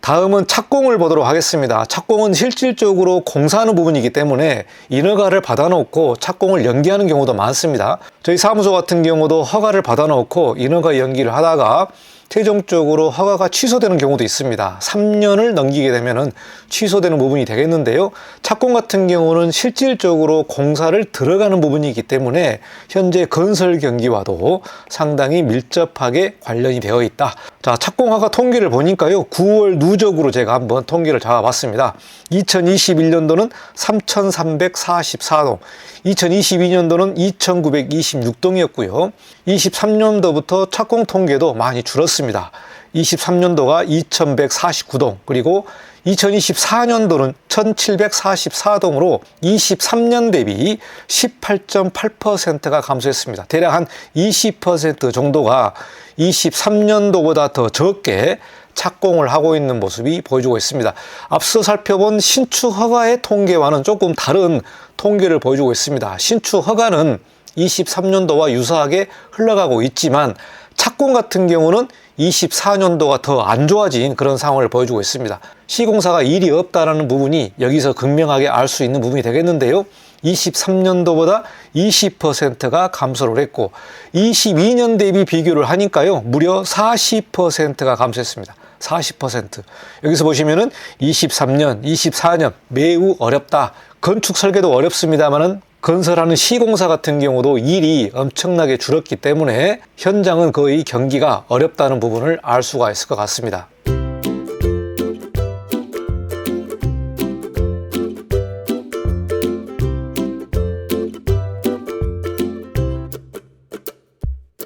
다음은 착공을 보도록 하겠습니다. 착공은 실질적으로 공사하는 부분이기 때문에 인허가를 받아놓고 착공을 연기하는 경우도 많습니다. 저희 사무소 같은 경우도 허가를 받아놓고 인허가 연기를 하다가 최종적으로 허가가 취소되는 경우도 있습니다. 3년을 넘기게 되면은 취소되는 부분이 되겠는데요. 착공 같은 경우는 실질적으로 공사를 들어가는 부분이기 때문에 현재 건설 경기와도 상당히 밀접하게 관련이 되어 있다. 자, 착공 허가 통계를 보니까요. 9월 누적으로 제가 한번 통계를 잡아봤습니다. 2021년도는 3,344동, 2022년도는 2,926동이었고요. 23년도부터 착공 통계도 많이 줄었습니다. 23년도가 2,149동, 그리고 2024년도는 1,744동으로 23년 대비 18.8%가 감소했습니다. 대략 한 20% 정도가 23년도보다 더 적게 착공을 하고 있는 모습이 보여주고 있습니다. 앞서 살펴본 신축 허가의 통계와는 조금 다른 통계를 보여주고 있습니다. 신축 허가는 23년도와 유사하게 흘러가고 있지만 착공 같은 경우는 24년도가 더 안 좋아진 그런 상황을 보여주고 있습니다. 시공사가 일이 없다라는 부분이 여기서 극명하게 알 수 있는 부분이 되겠는데요. 23년도보다 20%가 감소를 했고 22년 대비 비교를 하니까요. 무려 40%가 감소했습니다. 40%. 여기서 보시면은 23년, 24년 매우 어렵다. 건축 설계도 어렵습니다만은 건설하는 시공사 같은 경우도 일이 엄청나게 줄었기 때문에 현장은 거의 경기가 어렵다는 부분을 알 수가 있을 것 같습니다.